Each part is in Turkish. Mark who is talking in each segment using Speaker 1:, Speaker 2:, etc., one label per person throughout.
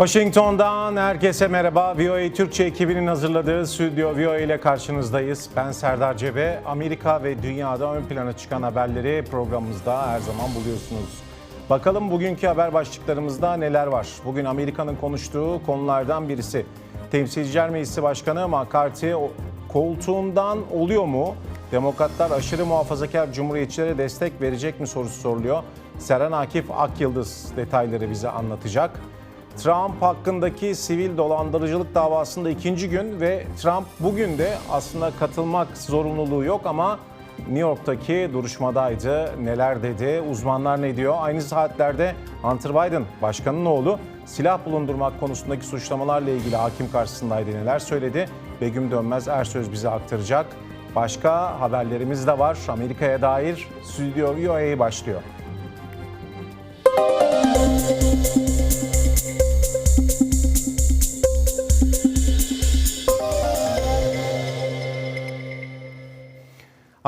Speaker 1: Washington'dan herkese merhaba. VOA Türkçe ekibinin hazırladığı Stüdyo VOA ile karşınızdayız. Ben Serdar Cebe. Amerika ve dünyada ön plana çıkan haberleri programımızda her zaman buluyorsunuz. Bakalım bugünkü haber başlıklarımızda neler var? Bugün Amerika'nın konuştuğu konulardan birisi. Temsilciler Meclisi Başkanı McCarthy koltuğundan oluyor mu? Demokratlar aşırı muhafazakar cumhuriyetçilere destek verecek mi sorusu soruluyor. Seren Akif Akyıldız detayları bize anlatacak. Trump hakkındaki sivil dolandırıcılık davasında ikinci gün ve Trump bugün de aslında katılmak zorunluluğu yok ama New York'taki duruşmadaydı. Neler dedi, uzmanlar ne diyor? Aynı saatlerde Hunter Biden, başkanın oğlu, silah bulundurmak konusundaki suçlamalarla ilgili hakim karşısındaydı. Neler söyledi? Begüm Dönmez Ersöz bize aktaracak. Başka haberlerimiz de var. Amerika'ya dair Stüdyo VOA başlıyor.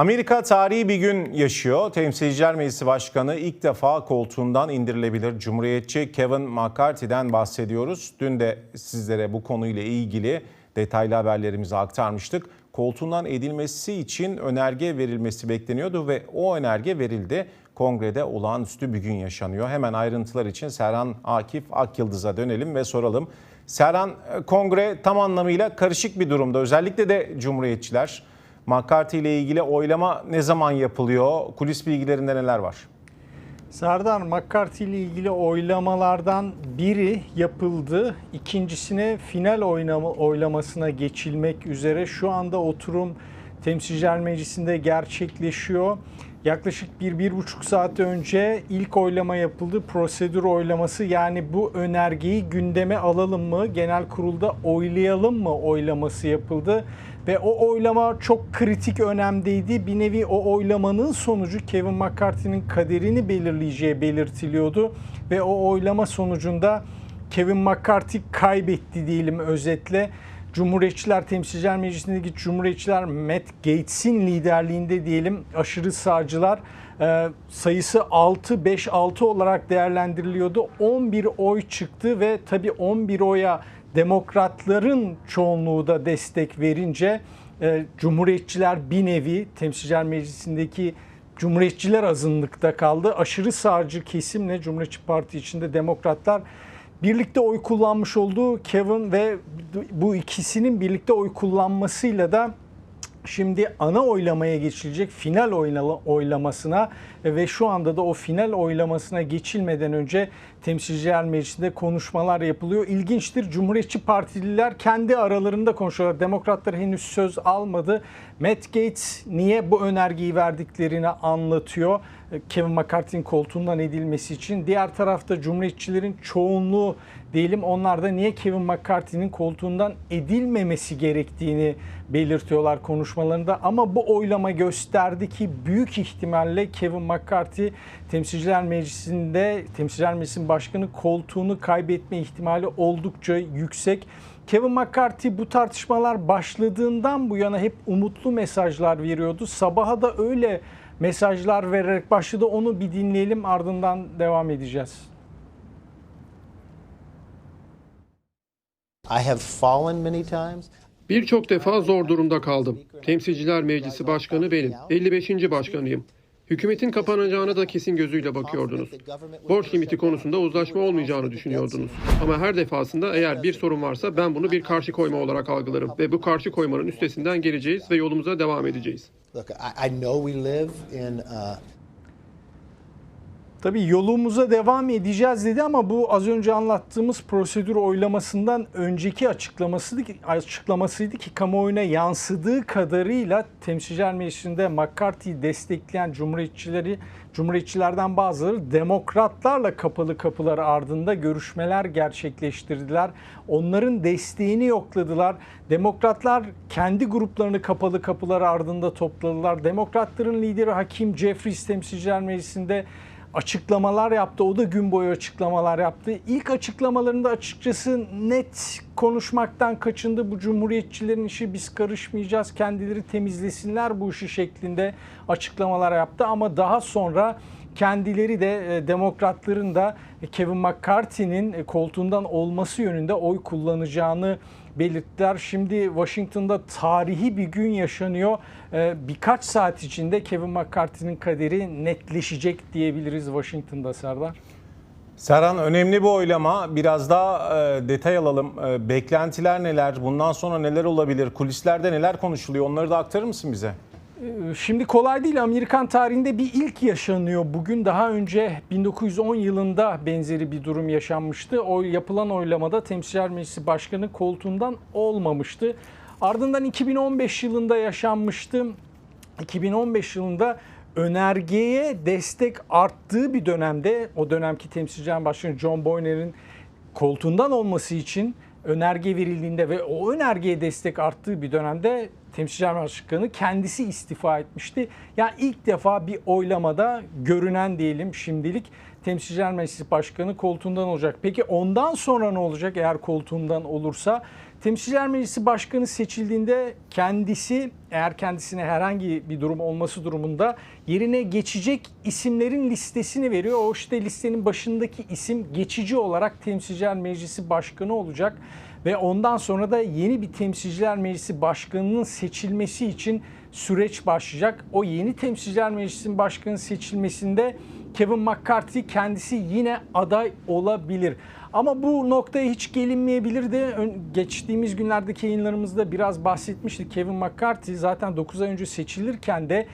Speaker 1: Amerika tarihi bir gün yaşıyor. Temsilciler Meclisi Başkanı ilk defa koltuğundan indirilebilir. Cumhuriyetçi Kevin McCarthy'den bahsediyoruz. Dün de sizlere bu konuyla ilgili detaylı haberlerimizi aktarmıştık. Koltuğundan edilmesi için önerge verilmesi bekleniyordu ve o önerge verildi. Kongrede olağanüstü bir gün yaşanıyor. Hemen ayrıntılar için Serhan Akif Akyıldız'a dönelim ve soralım. Serhan, kongre tam anlamıyla karışık bir durumda. Özellikle de Cumhuriyetçiler. McCarthy ile ilgili oylama ne zaman yapılıyor? Kulis bilgilerinde neler var?
Speaker 2: Serdar McCarthy ile ilgili oylamalardan biri yapıldı. İkincisine final oynama, oylamasına geçilmek üzere şu anda oturum Temsilciler Meclisi'nde gerçekleşiyor. Yaklaşık bir, bir buçuk saat önce ilk oylama yapıldı. Prosedür oylaması yani bu önergeyi gündeme alalım mı, genel kurulda oylayalım mı oylaması yapıldı. Ve o oylama çok kritik önemdeydi. Bir nevi o oylamanın sonucu Kevin McCarthy'nin kaderini belirleyeceği belirtiliyordu. Ve o oylama sonucunda Kevin McCarthy kaybetti diyelim özetle. Cumhuriyetçiler Temsilciler Meclisi'ndeki Cumhuriyetçiler Matt Gates'in liderliğinde diyelim aşırı sağcılar e, sayısı 6-5-6 olarak değerlendiriliyordu. 11 oy çıktı ve tabii 11 oya demokratların çoğunluğu da destek verince e, Cumhuriyetçiler bir nevi Temsilciler Meclisi'ndeki Cumhuriyetçiler azınlıkta kaldı. Aşırı sağcı kesimle Cumhuriyetçi Parti içinde demokratlar birlikte oy kullanmış olduğu Kevin ve bu ikisinin birlikte oy kullanmasıyla da Şimdi ana oylamaya geçilecek final oylamasına ve şu anda da o final oylamasına geçilmeden önce Temsilciler Meclisi'nde konuşmalar yapılıyor. İlginçtir Cumhuriyetçi Partililer kendi aralarında konuşuyorlar. Demokratlar henüz söz almadı. Matt Gates niye bu önergeyi verdiklerini anlatıyor. Kevin McCarthy'nin koltuğundan edilmesi için. Diğer tarafta Cumhuriyetçilerin çoğunluğu diyelim onlar da niye Kevin McCarthy'nin koltuğundan edilmemesi gerektiğini belirtiyorlar konuşmalarında. Ama bu oylama gösterdi ki büyük ihtimalle Kevin McCarthy Temsilciler Meclisi'nde Temsilciler Meclisi'nin başkanı koltuğunu kaybetme ihtimali oldukça yüksek. Kevin McCarthy bu tartışmalar başladığından bu yana hep umutlu mesajlar veriyordu. Sabaha da öyle mesajlar vererek başladı. Onu bir dinleyelim ardından devam edeceğiz.
Speaker 3: I have fallen many times.
Speaker 4: Birçok defa zor durumda kaldım. Temsilciler Meclisi Başkanı benim. 55. başkanıyım. Hükümetin kapanacağına da kesin gözüyle bakıyordunuz. Borç limiti konusunda uzlaşma olmayacağını düşünüyordunuz. Ama her defasında eğer bir sorun varsa ben bunu bir karşı koyma olarak algılarım. Ve bu karşı koymanın üstesinden geleceğiz ve yolumuza devam edeceğiz.
Speaker 3: Look, I, I know we live in uh,
Speaker 2: Tabii yolumuza devam edeceğiz dedi ama bu az önce anlattığımız prosedür oylamasından önceki açıklamasıydı ki, açıklamasıydı ki kamuoyuna yansıdığı kadarıyla Temsilciler Meclisi'nde McCarthy'yi destekleyen Cumhuriyetçileri Cumhuriyetçilerden bazıları demokratlarla kapalı kapılar ardında görüşmeler gerçekleştirdiler. Onların desteğini yokladılar. Demokratlar kendi gruplarını kapalı kapılar ardında topladılar. Demokratların lideri Hakim Jeffries Temsilciler Meclisi'nde açıklamalar yaptı. O da gün boyu açıklamalar yaptı. İlk açıklamalarında açıkçası net konuşmaktan kaçındı. Bu cumhuriyetçilerin işi biz karışmayacağız. Kendileri temizlesinler bu işi şeklinde açıklamalar yaptı. Ama daha sonra kendileri de e, demokratların da Kevin McCarthy'nin e, koltuğundan olması yönünde oy kullanacağını belirttiler. Şimdi Washington'da tarihi bir gün yaşanıyor. E, Birkaç saat içinde Kevin McCarthy'nin kaderi netleşecek diyebiliriz Washington'da Serdar.
Speaker 1: Serhan önemli bir oylama. Biraz daha e, detay alalım. E, beklentiler neler? Bundan sonra neler olabilir? Kulislerde neler konuşuluyor? Onları da aktarır mısın bize?
Speaker 2: Şimdi kolay değil. Amerikan tarihinde bir ilk yaşanıyor. Bugün daha önce 1910 yılında benzeri bir durum yaşanmıştı. O yapılan oylamada Temsilciler Meclisi Başkanı koltuğundan olmamıştı. Ardından 2015 yılında yaşanmıştı. 2015 yılında önergeye destek arttığı bir dönemde o dönemki Temsilciler Başkanı John Boehner'in koltuğundan olması için önerge verildiğinde ve o önergeye destek arttığı bir dönemde Temsilciler Başkanı kendisi istifa etmişti. Yani ilk defa bir oylamada görünen diyelim şimdilik Temsilciler Meclisi Başkanı koltuğundan olacak. Peki ondan sonra ne olacak eğer koltuğundan olursa? Temsilciler Meclisi Başkanı seçildiğinde kendisi eğer kendisine herhangi bir durum olması durumunda yerine geçecek isimlerin listesini veriyor. O işte listenin başındaki isim geçici olarak Temsilciler Meclisi Başkanı olacak ve ondan sonra da yeni bir Temsilciler Meclisi Başkanı'nın seçilmesi için süreç başlayacak. O yeni Temsilciler Meclisi'nin başkanı seçilmesinde Kevin McCarthy kendisi yine aday olabilir. Ama bu noktaya hiç gelinmeyebilirdi. Geçtiğimiz günlerdeki yayınlarımızda biraz bahsetmiştik. Kevin McCarthy zaten 9 ay önce seçilirken de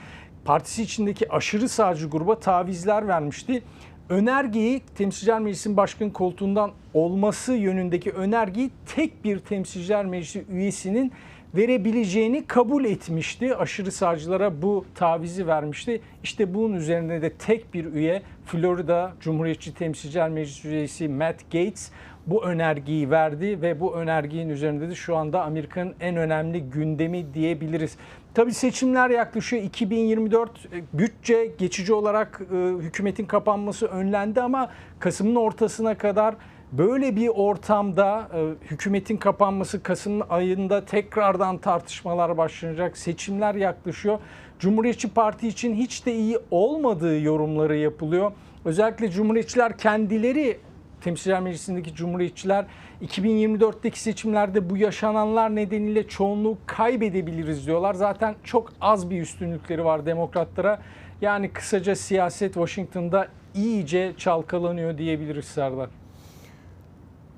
Speaker 2: partisi içindeki aşırı sağcı gruba tavizler vermişti. Önergeyi Temsilciler Meclisi'nin başkan koltuğundan olması yönündeki önergeyi tek bir Temsilciler Meclisi üyesinin verebileceğini kabul etmişti. Aşırı sağcılara bu tavizi vermişti. İşte bunun üzerine de tek bir üye Florida Cumhuriyetçi Temsilciler Meclisi üyesi Matt Gates bu önergeyi verdi ve bu önergenin üzerinde de şu anda Amerika'nın en önemli gündemi diyebiliriz. Tabii seçimler yaklaşıyor. 2024 e, bütçe geçici olarak e, hükümetin kapanması önlendi ama Kasım'ın ortasına kadar böyle bir ortamda e, hükümetin kapanması Kasım ayında tekrardan tartışmalar başlanacak. Seçimler yaklaşıyor. Cumhuriyetçi Parti için hiç de iyi olmadığı yorumları yapılıyor. Özellikle Cumhuriyetçiler kendileri Temsilciler Meclisi'ndeki Cumhuriyetçiler 2024'teki seçimlerde bu yaşananlar nedeniyle çoğunluğu kaybedebiliriz diyorlar. Zaten çok az bir üstünlükleri var demokratlara. Yani kısaca siyaset Washington'da iyice çalkalanıyor diyebiliriz Serdar.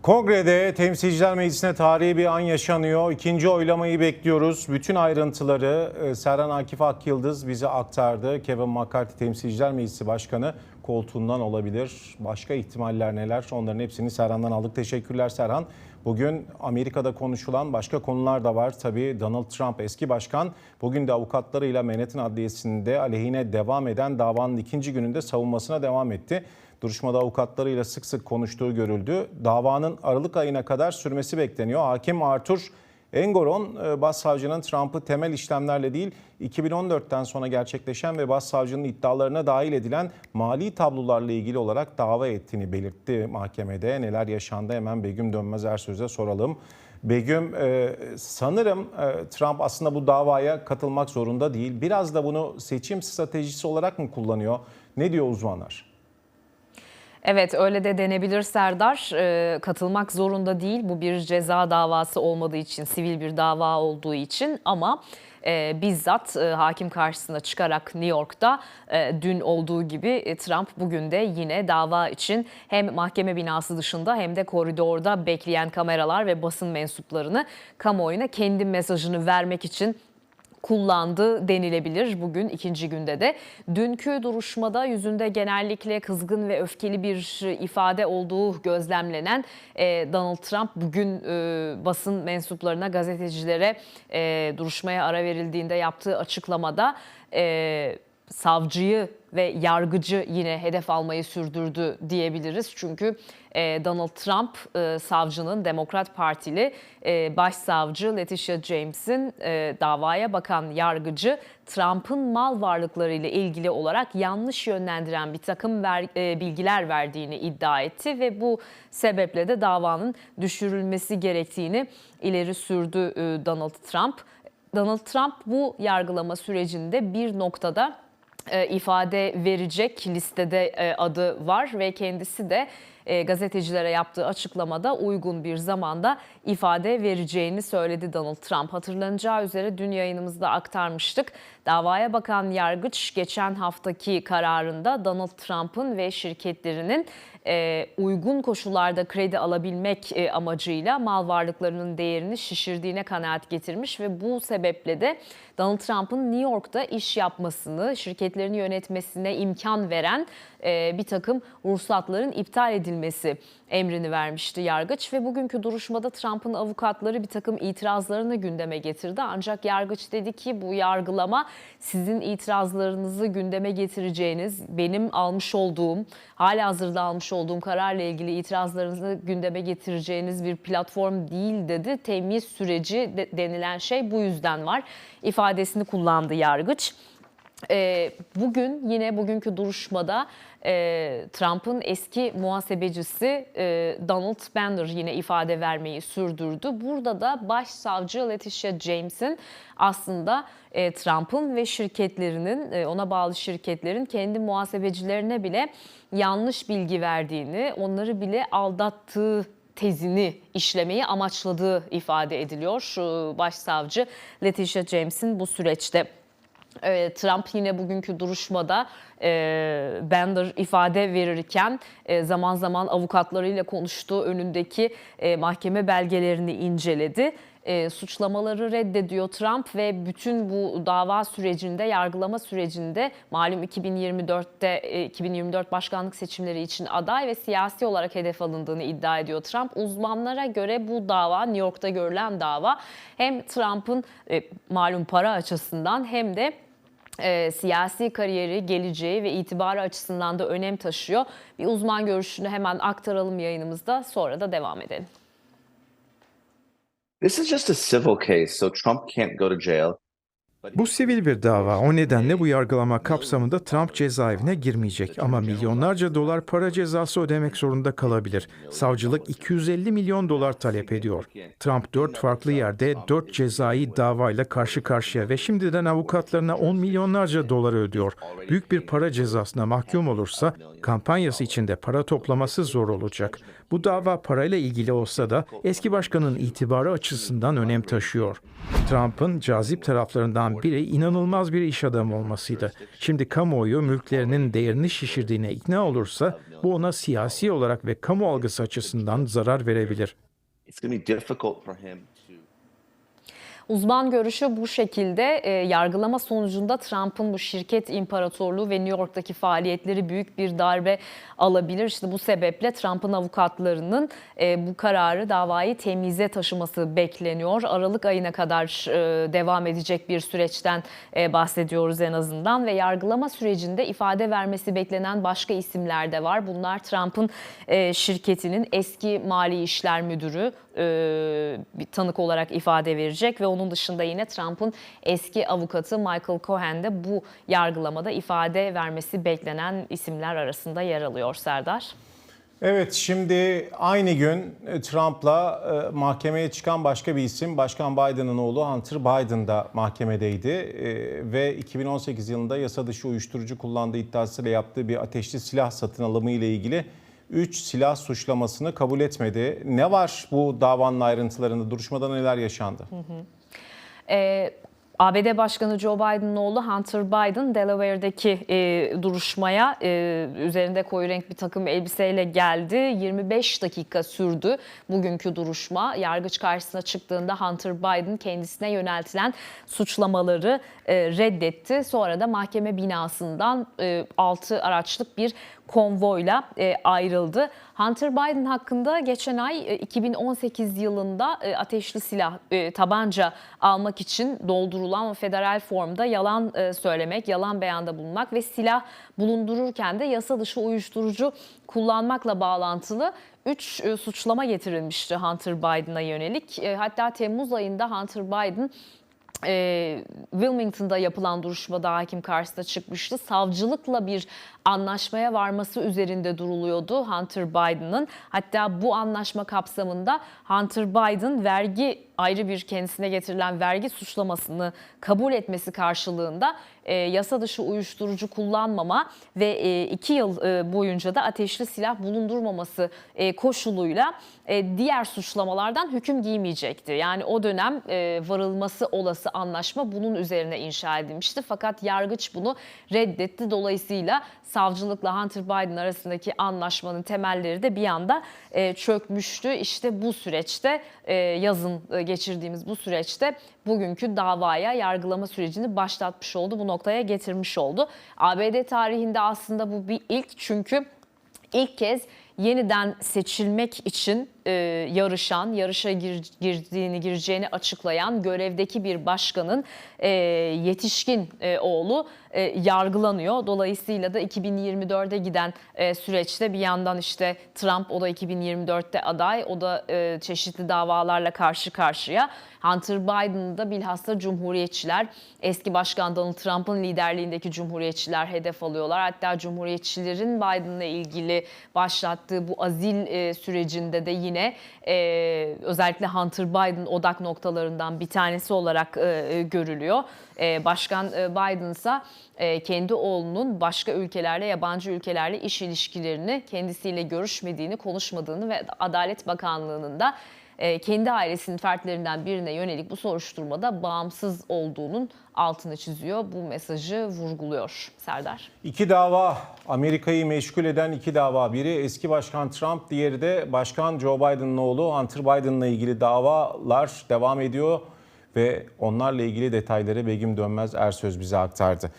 Speaker 1: Kongrede Temsilciler Meclisi'ne tarihi bir an yaşanıyor. İkinci oylamayı bekliyoruz. Bütün ayrıntıları e, Serhan Akif Akyıldız bize aktardı. Kevin McCarthy Temsilciler Meclisi Başkanı koltuğundan olabilir. Başka ihtimaller neler? Onların hepsini Serhan'dan aldık. Teşekkürler Serhan. Bugün Amerika'da konuşulan başka konular da var. Tabii Donald Trump eski başkan bugün de avukatlarıyla Manhattan Adliyesi'nde aleyhine devam eden davanın ikinci gününde savunmasına devam etti. Duruşmada avukatlarıyla sık sık konuştuğu görüldü. Davanın Aralık ayına kadar sürmesi bekleniyor. Hakim Arthur Engoron, e, başsavcının Trump'ı temel işlemlerle değil 2014'ten sonra gerçekleşen ve başsavcının iddialarına dahil edilen mali tablolarla ilgili olarak dava ettiğini belirtti mahkemede. Neler yaşandı hemen Begüm Dönmez Ersöz'e soralım. Begüm e, sanırım e, Trump aslında bu davaya katılmak zorunda değil. Biraz da bunu seçim stratejisi olarak mı kullanıyor? Ne diyor uzmanlar?
Speaker 5: Evet öyle de denebilir Serdar. Ee, katılmak zorunda değil. Bu bir ceza davası olmadığı için, sivil bir dava olduğu için ama e, bizzat e, hakim karşısına çıkarak New York'ta e, dün olduğu gibi e, Trump bugün de yine dava için hem mahkeme binası dışında hem de koridorda bekleyen kameralar ve basın mensuplarını kamuoyuna kendi mesajını vermek için kullandı denilebilir bugün ikinci günde de. Dünkü duruşmada yüzünde genellikle kızgın ve öfkeli bir ifade olduğu gözlemlenen e, Donald Trump bugün e, basın mensuplarına, gazetecilere e, duruşmaya ara verildiğinde yaptığı açıklamada savcıyı ve yargıcı yine hedef almayı sürdürdü diyebiliriz. Çünkü e, Donald Trump e, savcının Demokrat Partili e, başsavcı Letitia James'in davaya bakan yargıcı Trump'ın mal varlıkları ile ilgili olarak yanlış yönlendiren bir takım bilgiler verdiğini iddia etti ve bu sebeple de davanın düşürülmesi gerektiğini ileri sürdü Donald Trump. Donald Trump bu yargılama sürecinde bir noktada ifade verecek listede e, adı var ve kendisi de e, gazetecilere yaptığı açıklamada uygun bir zamanda ifade vereceğini söyledi Donald Trump. Hatırlanacağı üzere dün yayınımızda aktarmıştık. Davaya bakan yargıç geçen haftaki kararında Donald Trump'ın ve şirketlerinin e, uygun koşullarda kredi alabilmek e, amacıyla mal varlıklarının değerini şişirdiğine kanaat getirmiş ve bu sebeple de Donald Trump'ın New York'ta iş yapmasını, şirketlerini yönetmesine imkan veren e, bir takım ruhsatların iptal edilmesi emrini vermişti yargıç ve bugünkü duruşmada Trump'ın avukatları bir takım itirazlarını gündeme getirdi. Ancak yargıç dedi ki bu yargılama sizin itirazlarınızı gündeme getireceğiniz, benim almış olduğum, hala hazırda almış olduğum kararla ilgili itirazlarınızı gündeme getireceğiniz bir platform değil dedi. Temyiz süreci de- denilen şey bu yüzden var ifadesini kullandı yargıç. Ee, bugün yine bugünkü duruşmada e, Trump'ın eski muhasebecisi e, Donald Bender yine ifade vermeyi sürdürdü. Burada da başsavcı Letitia James'in aslında e, Trump'ın ve şirketlerinin e, ona bağlı şirketlerin kendi muhasebecilerine bile yanlış bilgi verdiğini, onları bile aldattığı tezini işlemeyi amaçladığı ifade ediliyor. Şu Başsavcı Letitia James'in bu süreçte e, Trump yine bugünkü duruşmada e, Bender ifade verirken e, zaman zaman avukatlarıyla konuştu. Önündeki e, mahkeme belgelerini inceledi. E, suçlamaları reddediyor Trump ve bütün bu dava sürecinde, yargılama sürecinde malum 2024'te e, 2024 başkanlık seçimleri için aday ve siyasi olarak hedef alındığını iddia ediyor Trump. Uzmanlara göre bu dava New York'ta görülen dava hem Trump'ın e, malum para açısından hem de e, siyasi kariyeri, geleceği ve itibarı açısından da önem taşıyor. Bir uzman görüşünü hemen aktaralım yayınımızda sonra da devam edelim.
Speaker 6: This is just a civil case, so Trump can't go to jail.
Speaker 7: Bu sivil bir dava. O nedenle bu yargılama kapsamında Trump cezaevine girmeyecek ama milyonlarca dolar para cezası ödemek zorunda kalabilir. Savcılık 250 milyon dolar talep ediyor. Trump dört farklı yerde dört cezai davayla karşı karşıya ve şimdiden avukatlarına 10 milyonlarca dolar ödüyor. Büyük bir para cezasına mahkum olursa kampanyası içinde para toplaması zor olacak. Bu dava parayla ilgili olsa da eski başkanın itibarı açısından önem taşıyor. Trump'ın cazip taraflarından biri inanılmaz bir iş adamı olmasıydı. Şimdi kamuoyu mülklerinin değerini şişirdiğine ikna olursa bu ona siyasi olarak ve kamu algısı açısından zarar verebilir.
Speaker 5: Uzman görüşü bu şekilde E, yargılama sonucunda Trump'ın bu şirket imparatorluğu ve New York'taki faaliyetleri büyük bir darbe alabilir. İşte bu sebeple Trump'ın avukatlarının e, bu kararı davayı temize taşıması bekleniyor. Aralık ayına kadar e, devam edecek bir süreçten e, bahsediyoruz en azından ve yargılama sürecinde ifade vermesi beklenen başka isimler de var. Bunlar Trump'ın e, şirketinin eski mali işler müdürü e, bir tanık olarak ifade verecek ve onun dışında yine Trump'ın eski avukatı Michael Cohen de bu yargılamada ifade vermesi beklenen isimler arasında yer alıyor Serdar.
Speaker 1: Evet şimdi aynı gün e, Trump'la e, mahkemeye çıkan başka bir isim Başkan Biden'ın oğlu Hunter Biden da mahkemedeydi E, ve 2018 yılında yasa dışı uyuşturucu kullandığı iddiasıyla yaptığı bir ateşli silah satın alımı ile ilgili 3 silah suçlamasını kabul etmedi. Ne var bu davanın ayrıntılarında? Duruşmada neler yaşandı?
Speaker 5: Ee, ABD Başkanı Joe Biden'ın oğlu Hunter Biden Delaware'deki e, duruşmaya e, üzerinde koyu renk bir takım elbiseyle geldi. 25 dakika sürdü bugünkü duruşma. Yargıç karşısına çıktığında Hunter Biden kendisine yöneltilen suçlamaları e, reddetti. Sonra da mahkeme binasından e, 6 araçlık bir konvoyla e, ayrıldı. Hunter Biden hakkında geçen ay e, 2018 yılında e, ateşli silah, e, tabanca almak için doldurulan federal formda yalan e, söylemek, yalan beyanda bulunmak ve silah bulundururken de yasa dışı uyuşturucu kullanmakla bağlantılı 3 suçlama getirilmişti Hunter Biden'a yönelik. E, hatta Temmuz ayında Hunter Biden e, Wilmington'da yapılan duruşmada hakim karşısına çıkmıştı. Savcılıkla bir anlaşmaya varması üzerinde duruluyordu Hunter Biden'ın. Hatta bu anlaşma kapsamında Hunter Biden vergi ayrı bir kendisine getirilen vergi suçlamasını kabul etmesi karşılığında e, yasa dışı uyuşturucu kullanmama ve e, iki yıl e, boyunca da ateşli silah bulundurmaması e, koşuluyla e, diğer suçlamalardan hüküm giymeyecekti. Yani o dönem e, varılması olası anlaşma bunun üzerine inşa edilmişti. Fakat yargıç bunu reddetti. Dolayısıyla savcılıkla Hunter Biden arasındaki anlaşmanın temelleri de bir anda e, çökmüştü. İşte bu süreçte e, yazın e, geçirdiğimiz bu süreçte bugünkü davaya yargılama sürecini başlatmış oldu. Bu noktaya getirmiş oldu. ABD tarihinde aslında bu bir ilk çünkü ilk kez yeniden seçilmek için e, yarışan, yarışa gir- girdiğini, gireceğini açıklayan görevdeki bir başkanın e, yetişkin e, oğlu e, yargılanıyor. Dolayısıyla da 2024'e giden e, süreçte bir yandan işte Trump o da 2024'te aday, o da e, çeşitli davalarla karşı karşıya. Hunter Biden'ı da bilhassa Cumhuriyetçiler, eski başkan Donald Trump'ın liderliğindeki Cumhuriyetçiler hedef alıyorlar. Hatta Cumhuriyetçilerin Biden'la ilgili başlattığı bu azil e, sürecinde de yine e, özellikle Hunter Biden odak noktalarından bir tanesi olarak e, görülüyor. E, Başkan e, Biden ise e, kendi oğlunun başka ülkelerle, yabancı ülkelerle iş ilişkilerini kendisiyle görüşmediğini, konuşmadığını ve Adalet Bakanlığı'nın da e, kendi ailesinin fertlerinden birine yönelik bu soruşturmada bağımsız olduğunun altını çiziyor. Bu mesajı vurguluyor Serdar.
Speaker 1: İki dava Amerika'yı meşgul eden iki dava. Biri eski başkan Trump, diğeri de başkan Joe Biden'ın oğlu Hunter Biden'la ilgili davalar devam ediyor ve onlarla ilgili detayları Begüm Dönmez Ersöz bize aktardı.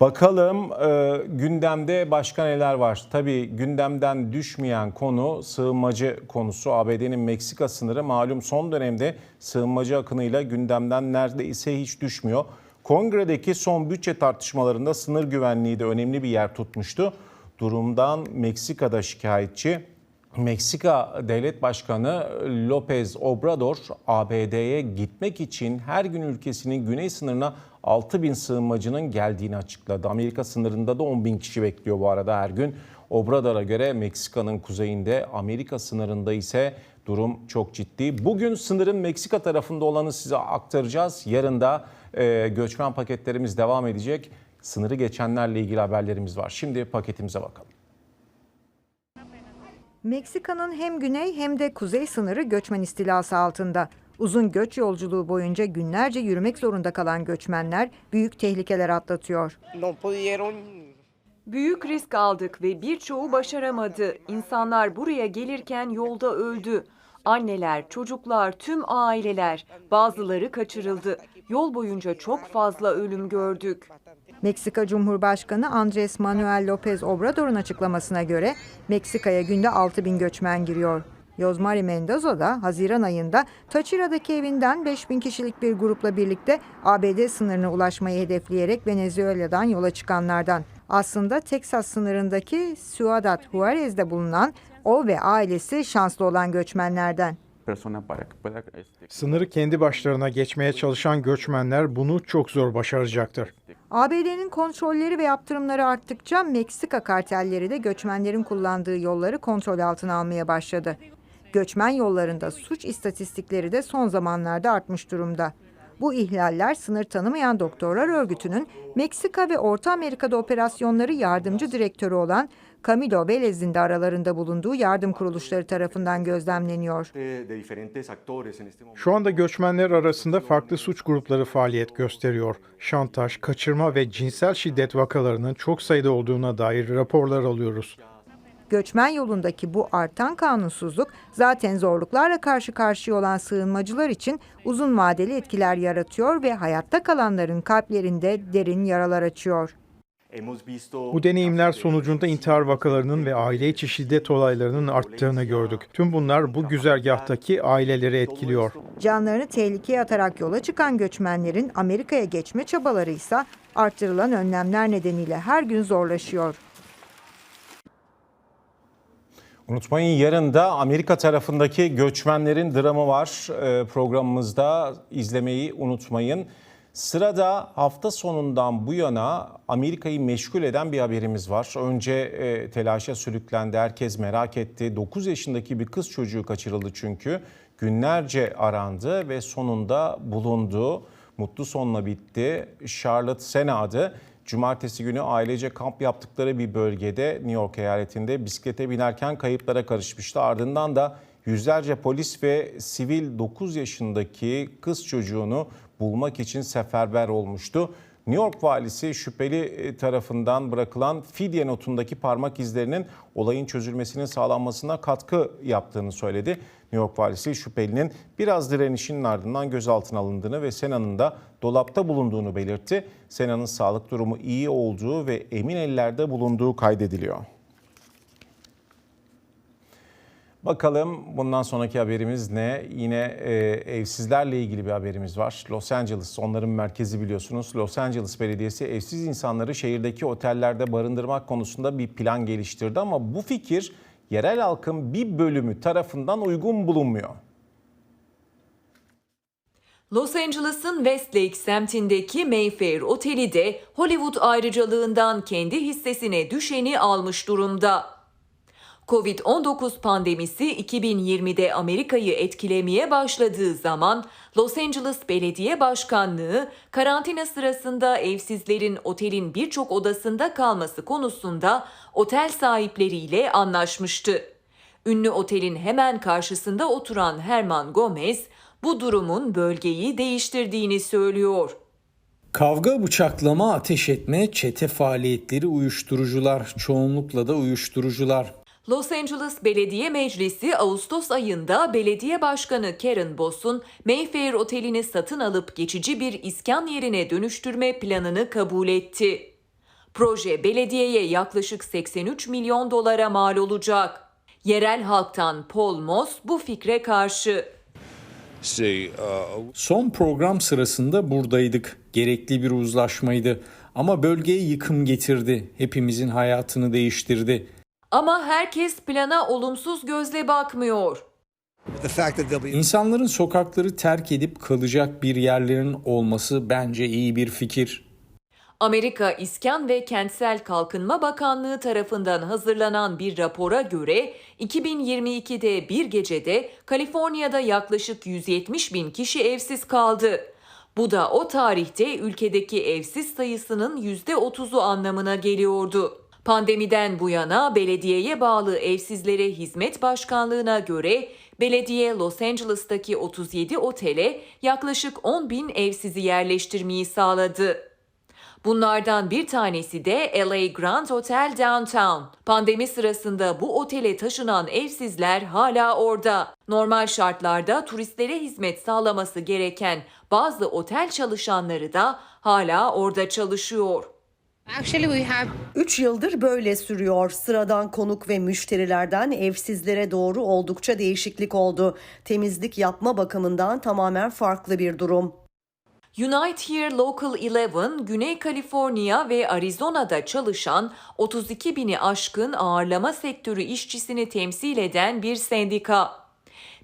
Speaker 1: Bakalım e, gündemde başka neler var? Tabii gündemden düşmeyen konu sığınmacı konusu. ABD'nin Meksika sınırı malum son dönemde sığınmacı akınıyla gündemden neredeyse hiç düşmüyor. Kongredeki son bütçe tartışmalarında sınır güvenliği de önemli bir yer tutmuştu. Durumdan Meksika'da şikayetçi. Meksika Devlet Başkanı López Obrador ABD'ye gitmek için her gün ülkesinin güney sınırına 6 bin sığınmacının geldiğini açıkladı. Amerika sınırında da 10 bin kişi bekliyor bu arada her gün. Obrador'a göre Meksika'nın kuzeyinde, Amerika sınırında ise durum çok ciddi. Bugün sınırın Meksika tarafında olanı size aktaracağız. Yarın da e, göçmen paketlerimiz devam edecek. Sınırı geçenlerle ilgili haberlerimiz var. Şimdi paketimize bakalım.
Speaker 8: Meksika'nın hem güney hem de kuzey sınırı göçmen istilası altında. Uzun göç yolculuğu boyunca günlerce yürümek zorunda kalan göçmenler büyük tehlikeler atlatıyor.
Speaker 9: Büyük risk aldık ve birçoğu başaramadı. İnsanlar buraya gelirken yolda öldü. Anneler, çocuklar, tüm aileler, bazıları kaçırıldı. Yol boyunca çok fazla ölüm gördük.
Speaker 8: Meksika Cumhurbaşkanı Andres Manuel López Obrador'un açıklamasına göre Meksika'ya günde 6 bin göçmen giriyor. Yosmari Mendoza da Haziran ayında Taçira'daki evinden 5 bin kişilik bir grupla birlikte ABD sınırına ulaşmayı hedefleyerek Venezuela'dan yola çıkanlardan. Aslında Teksas sınırındaki Ciudad Juarez'de bulunan o ve ailesi şanslı olan göçmenlerden.
Speaker 7: Sınırı kendi başlarına geçmeye çalışan göçmenler bunu çok zor başaracaktır.
Speaker 8: ABD'nin kontrolleri ve yaptırımları arttıkça Meksika kartelleri de göçmenlerin kullandığı yolları kontrol altına almaya başladı. Göçmen yollarında suç istatistikleri de son zamanlarda artmış durumda. Bu ihlaller sınır tanımayan doktorlar örgütünün Meksika ve Orta Amerika'da operasyonları yardımcı direktörü olan Camilo Velez'in de aralarında bulunduğu yardım kuruluşları tarafından gözlemleniyor.
Speaker 7: Şu anda göçmenler arasında farklı suç grupları faaliyet gösteriyor. Şantaj, kaçırma ve cinsel şiddet vakalarının çok sayıda olduğuna dair raporlar alıyoruz.
Speaker 8: Göçmen yolundaki bu artan kanunsuzluk zaten zorluklarla karşı karşıya olan sığınmacılar için uzun vadeli etkiler yaratıyor ve hayatta kalanların kalplerinde derin yaralar açıyor.
Speaker 10: Hemos visto
Speaker 7: Bu deneyimler sonucunda intihar vakalarının ve aile içi şiddet olaylarının arttığını gördük. Tüm bunlar bu güzergahtaki aileleri etkiliyor.
Speaker 8: Canlarını tehlikeye atarak yola çıkan göçmenlerin Amerika'ya geçme çabaları ise arttırılan önlemler nedeniyle her gün zorlaşıyor.
Speaker 1: Unutmayın yarın da Amerika tarafındaki göçmenlerin dramı var. Ee, Programımızda izlemeyi unutmayın. Sırada hafta sonundan bu yana Amerika'yı meşgul eden bir haberimiz var. Önce e, telaşa sürüklendi, herkes merak etti. 9 yaşındaki bir kız çocuğu kaçırıldı çünkü. Günlerce arandı ve sonunda bulundu. Mutlu sonla bitti. Charlotte Sena adı. Cumartesi günü ailece kamp yaptıkları bir bölgede New York eyaletinde bisiklete binerken kayıplara karışmıştı. Ardından da yüzlerce polis ve sivil 9 yaşındaki kız çocuğunu bulmak için seferber olmuştu. New York valisi şüpheli tarafından bırakılan fidye notundaki parmak izlerinin olayın çözülmesinin sağlanmasına katkı yaptığını söyledi. New York valisi şüphelinin biraz direnişinin ardından gözaltına alındığını ve Sena'nın da dolapta bulunduğunu belirtti. Sena'nın sağlık durumu iyi olduğu ve emin ellerde bulunduğu kaydediliyor. Bakalım bundan sonraki haberimiz ne? Yine e, evsizlerle ilgili bir haberimiz var. Los Angeles onların merkezi biliyorsunuz. Los Angeles Belediyesi evsiz insanları şehirdeki otellerde barındırmak konusunda bir plan geliştirdi ama bu fikir yerel halkın bir bölümü tarafından uygun bulunmuyor.
Speaker 9: Los Angeles'ın Westlake semtindeki Mayfair Oteli de Hollywood ayrıcalığından kendi hissesine düşeni almış durumda. Covid-19 pandemisi 2020'de Amerika'yı etkilemeye başladığı zaman Los Angeles Belediye Başkanlığı karantina sırasında evsizlerin otelin birçok odasında kalması konusunda otel sahipleriyle anlaşmıştı. Ünlü otelin hemen karşısında oturan Herman Gomez bu durumun bölgeyi değiştirdiğini söylüyor.
Speaker 2: Kavga, bıçaklama, ateş etme, çete faaliyetleri, uyuşturucular, çoğunlukla da uyuşturucular.
Speaker 9: Los Angeles Belediye Meclisi Ağustos ayında belediye başkanı Karen Boss'un Mayfair Oteli'ni satın alıp geçici bir iskan yerine dönüştürme planını kabul etti. Proje belediyeye yaklaşık 83 milyon dolara mal olacak. Yerel halktan Paul Moss bu fikre karşı.
Speaker 2: Son program sırasında buradaydık. Gerekli bir uzlaşmaydı. Ama bölgeye yıkım getirdi. Hepimizin hayatını değiştirdi.
Speaker 9: Ama herkes plana olumsuz gözle bakmıyor.
Speaker 2: İnsanların sokakları terk edip kalacak bir yerlerin olması bence iyi bir fikir.
Speaker 9: Amerika İskan ve Kentsel Kalkınma Bakanlığı tarafından hazırlanan bir rapora göre 2022'de bir gecede Kaliforniya'da yaklaşık 170 bin kişi evsiz kaldı. Bu da o tarihte ülkedeki evsiz sayısının %30'u anlamına geliyordu. Pandemiden bu yana belediyeye bağlı Evsizlere Hizmet Başkanlığı'na göre belediye Los Angeles'taki 37 otele yaklaşık 10 bin evsizi yerleştirmeyi sağladı. Bunlardan bir tanesi de LA Grand Hotel Downtown. Pandemi sırasında bu otele taşınan evsizler hala orada. Normal şartlarda turistlere hizmet sağlaması gereken bazı otel çalışanları da hala orada çalışıyor.
Speaker 11: 3 yıldır böyle sürüyor. Sıradan konuk ve müşterilerden evsizlere doğru oldukça değişiklik oldu. Temizlik yapma bakımından tamamen farklı bir durum.
Speaker 9: Unite Here Local 11, Güney Kaliforniya ve Arizona'da çalışan 32 bini aşkın ağırlama sektörü işçisini temsil eden bir sendika.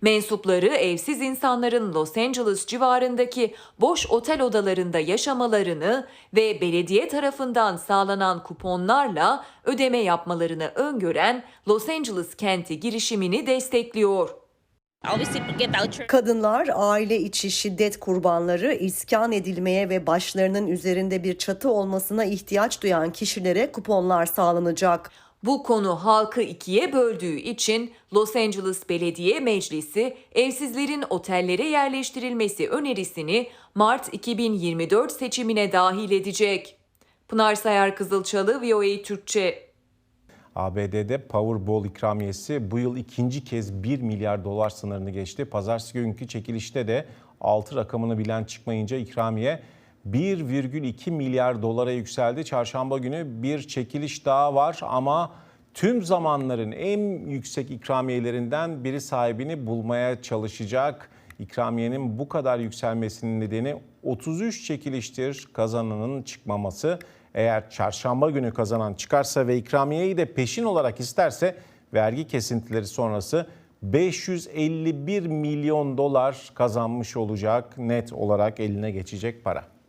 Speaker 9: Mensupları evsiz insanların Los Angeles civarındaki boş otel odalarında yaşamalarını ve belediye tarafından sağlanan kuponlarla ödeme yapmalarını öngören Los Angeles kenti girişimini destekliyor.
Speaker 11: Kadınlar, aile içi şiddet kurbanları, iskan edilmeye ve başlarının üzerinde bir çatı olmasına ihtiyaç duyan kişilere kuponlar sağlanacak.
Speaker 9: Bu konu halkı ikiye böldüğü için Los Angeles Belediye Meclisi evsizlerin otellere yerleştirilmesi önerisini Mart 2024 seçimine dahil edecek. Pınar Sayar Kızılçalı, VOA Türkçe.
Speaker 1: ABD'de Powerball ikramiyesi bu yıl ikinci kez 1 milyar dolar sınırını geçti. Pazartesi günkü çekilişte de 6 rakamını bilen çıkmayınca ikramiye 1,2 milyar dolara yükseldi. Çarşamba günü bir çekiliş daha var ama tüm zamanların en yüksek ikramiyelerinden biri sahibini bulmaya çalışacak. İkramiyenin bu kadar yükselmesinin nedeni 33 çekiliştir kazananın çıkmaması. Eğer çarşamba günü kazanan çıkarsa ve ikramiyeyi de peşin olarak isterse vergi kesintileri sonrası 551 milyon dolar kazanmış olacak net olarak eline geçecek para.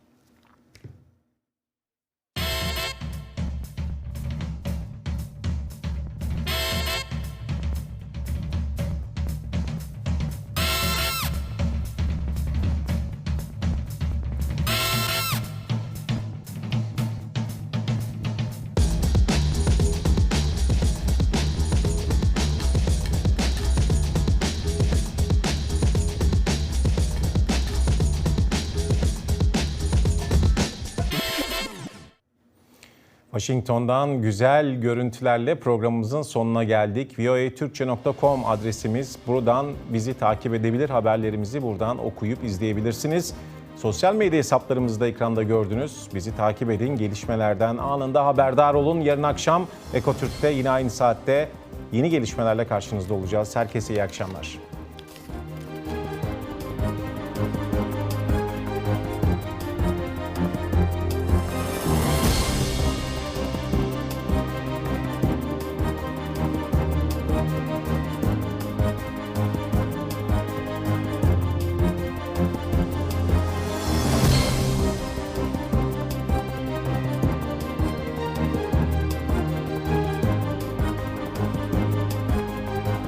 Speaker 1: Washington'dan güzel görüntülerle programımızın sonuna geldik. voatürkçe.com adresimiz. Buradan bizi takip edebilir, haberlerimizi buradan okuyup izleyebilirsiniz. Sosyal medya hesaplarımızı da ekranda gördünüz. Bizi takip edin, gelişmelerden anında haberdar olun. Yarın akşam Ekotürk'te yine aynı saatte yeni gelişmelerle karşınızda olacağız. Herkese iyi akşamlar.